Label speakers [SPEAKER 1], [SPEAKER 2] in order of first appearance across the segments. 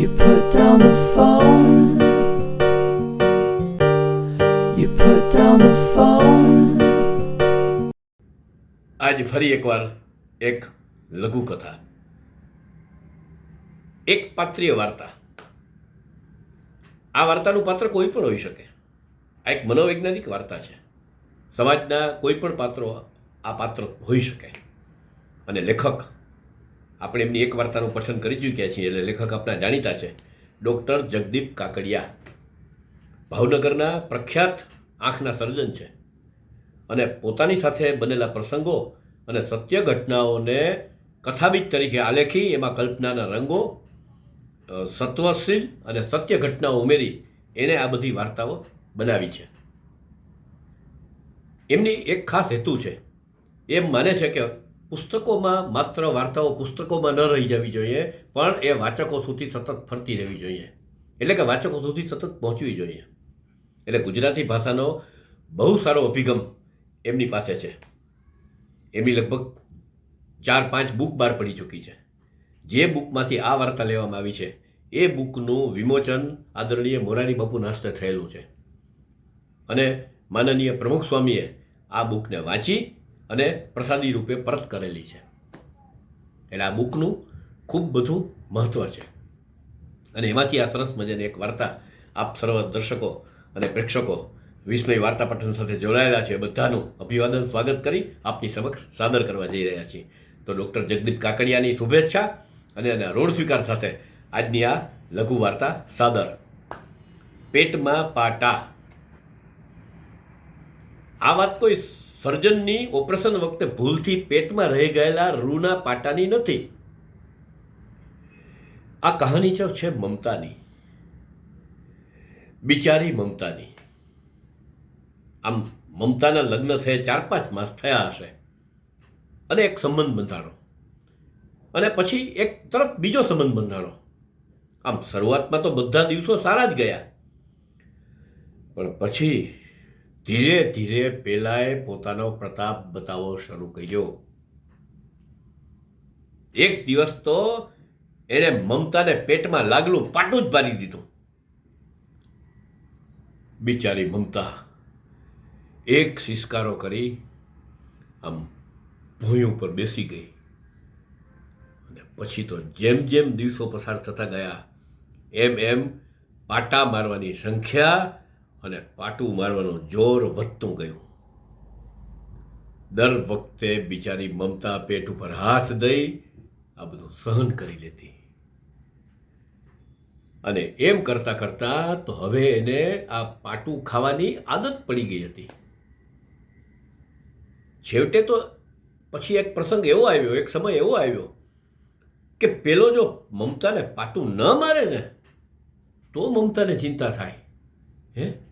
[SPEAKER 1] You put down the phone. You put down the phone.
[SPEAKER 2] આજ ફરી એકવાર એક લઘુકથા એક પાત્રીય વાર્તા. આ વાર્તાનું પાત્ર કોઈ પણ હોઈ શકે. આ એક મનોવૈજ્ઞાનિક વાર્તા છે. સમાજના કોઈ પણ પાત્રો આ પાત્ર હોઈ શકે. અને લેખક આપણે એમની એક વાર્તાનું પસંદ કરી ચૂક્યા છીએ એટલે લેખક આપણા જાણીતા છે. ડૉક્ટર જગદીપ કાકડિયા. ભાવનગરના પ્રખ્યાત આંખના સર્જન છે. અને પોતાની સાથે બનેલા પ્રસંગો અને સત્ય ઘટનાઓને કથાબીજ તરીકે આલેખી, એમાં કલ્પનાના રંગો સત્વશીલ અને સત્ય ઘટનાઓ ઉમેરી એણે આ બધી વાર્તાઓ બનાવી છે. એમની એક ખાસ હેતુ છે. એમ માને છે કે પુસ્તકોમાં માત્ર વાર્તાઓ પુસ્તકોમાં ન રહી જવી જોઈએ, પણ એ વાચકો સુધી સતત ફરતી રહેવી જોઈએ. એટલે કે વાચકો સુધી સતત પહોંચવી જોઈએ. એટલે ગુજરાતી ભાષાનો બહુ સારો અભિગમ એમની પાસે છે. એમની લગભગ ચાર પાંચ બુક બહાર પડી ચૂકી છે. જે બુકમાંથી આ વાર્તા લેવામાં આવી છે, એ બુકનું વિમોચન આદરણીય મોરારી બાપુના હસ્તે થયેલું છે. અને માનનીય પ્રમુખ સ્વામીએ આ બુકને વાંચી અને પ્રસાદી રૂપે પરત કરેલી છે. એટલે આ બુકનું ખૂબ બધું મહત્ત્વ છે. અને એમાંથી આ સરસ મજાની એક વાર્તા આપ સર્વ દર્શકો અને પ્રેક્ષકો વિસ્મય વાર્તા પઠન સાથે જોડાયેલા છે. બધાનું અભિવાદન, સ્વાગત કરી આપની સમક્ષ સાદર કરવા જઈ રહ્યા છીએ. તો ડૉક્ટર જગદીપ કાકડિયાની શુભેચ્છા અને એના ઋણ સ્વીકાર સાથે આજની આ લઘુ વાર્તા સાદર. પેટમાં પાટા. આ વાત કોઈ સર્જનની ઓપરેશન વખતે ભૂલથી પેટમાં રહી ગયેલા રૂના પાટાની નથી. આ કહાની છે મમતાની. બિચારી મમતાની. આમ મમતાના લગ્ન થયા ચાર પાંચ માસ થયા હશે. અને એક સંબંધ બંધાણો. અને પછી એક તરત બીજો સંબંધ બંધાણો. આમ શરૂઆતમાં તો બધા દિવસો સારા જ ગયા. પણ પછી ધીરે ધીરે પેલાએ પોતાનો પ્રતાપ બતાવવો શરૂ કર્યો. એક દિવસ તો એણે મમતાને પેટમાં લાગલું પાટું જ મારી દીધું. બિચારી મમતા એક સિસકારો કરી આમ ભૂંય ઉપર બેસી ગઈ. અને પછી તો જેમ જેમ દિવસો પસાર થતા ગયા, એમ એમ પાટા મારવાની સંખ્યા અને પાટું મારવાનું જોર વધતું ગયું. દર વખતે બિચારી મમતા પેટ ઉપર હાથ દઈ આ બધું સહન કરી લેતી. અને એમ કરતાં કરતાં તો હવે એને આ પાટું ખાવાની આદત પડી ગઈ હતી. છેવટે તો પછી એક પ્રસંગ એવો આવ્યો, એક સમય એવો આવ્યો કે પેલો જો મમતાને પાટું ન મારે ને, તો મમતાને ચિંતા થાય. હે?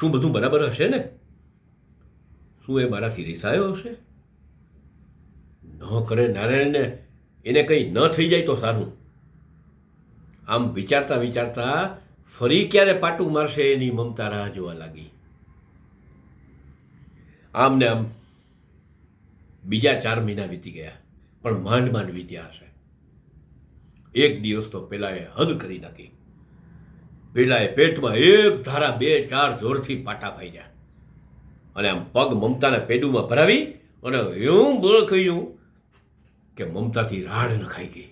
[SPEAKER 2] શું બધું બરાબર હશે ને? શું એ મારાથી રિસાયો હશે? ન કરે નારાયણને, એને કંઈ ન થઈ જાય તો સારું. આમ વિચારતા વિચારતા ફરી ક્યારે પાટું મારશે એની મમતા રાહ જોવા લાગી. આમ ને આમ બીજા ચાર મહિના વીતી ગયા, પણ માંડ માંડ વીત્યા હશે. એક દિવસ તો પહેલાં એ હદ કરી નાખી. પેલાએ પેટમાં એક ધારા બે ચાર જોરથી પાટા પાડ્યા અને આમ પગ મમતાના પેડુમાં ભરાવી અને એવું બોલ કહ્યું કે મમતાથી રાડ નખાઈ ગઈ.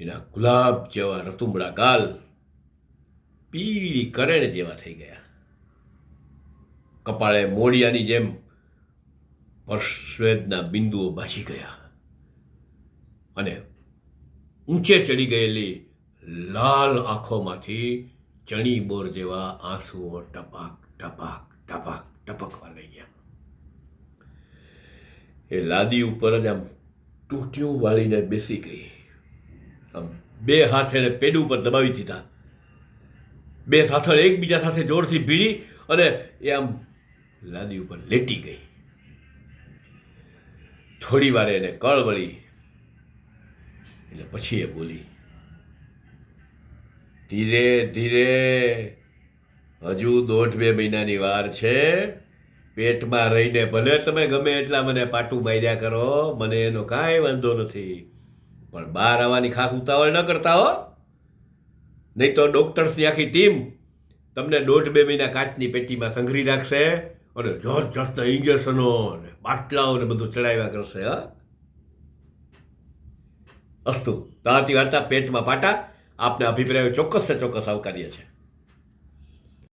[SPEAKER 2] એના ગુલાબ જેવા રતુમડા ગાલ પીળી કરેણ જેવા થઈ ગયા. કપાળે મોડિયાની જેમ પરશ્વેદના બિંદુઓ બાજી ગયા. અને ઊંચે ચડી ગયેલી લાલ આંખોમાંથી ચણી બોર જેવા આંસુઓ ટપાક ટપાક ટપાક, ટપકવા લઈ ગયા એ લાદી ઉપર જ આમ તૂટ્યું વાળીને બેસી ગઈ. આમ બે હાથ એને પેડ ઉપર દબાવી દીધા. બે સાથળ એકબીજા સાથે જોરથી ભીડી અને એ આમ લાદી ઉપર લેટી ગઈ. થોડી વાર એને કળ વળી એટલે પછી એ બોલી ધીરે ધીરે. હજુ દોઢ બે મહિનાની વાર છે. પેટમાં રહીને ભલે તમે ગમે એટલા મને પાટું માર્યા કરો, મને એનો કાંઈ વાંધો નથી. પણ બહાર આવવાની ખાસ ઉતાવળ ન કરતા હો. નહીં તો ડોક્ટર્સની આખી ટીમ તમને દોઢ બે મહિના કાચની પેટીમાં સંઘરી રાખશે અને જોત જોતના ઇન્જેક્શનો ને બાટલાઓ ને બધું ચડાવ્યા કરશે, હા? અસ્તુ તારતી વાર્તા, પેટમાં પાટા. આપના અભિપ્રાયો ચોક્કસ ચોક્કસ આવકાર્ય છે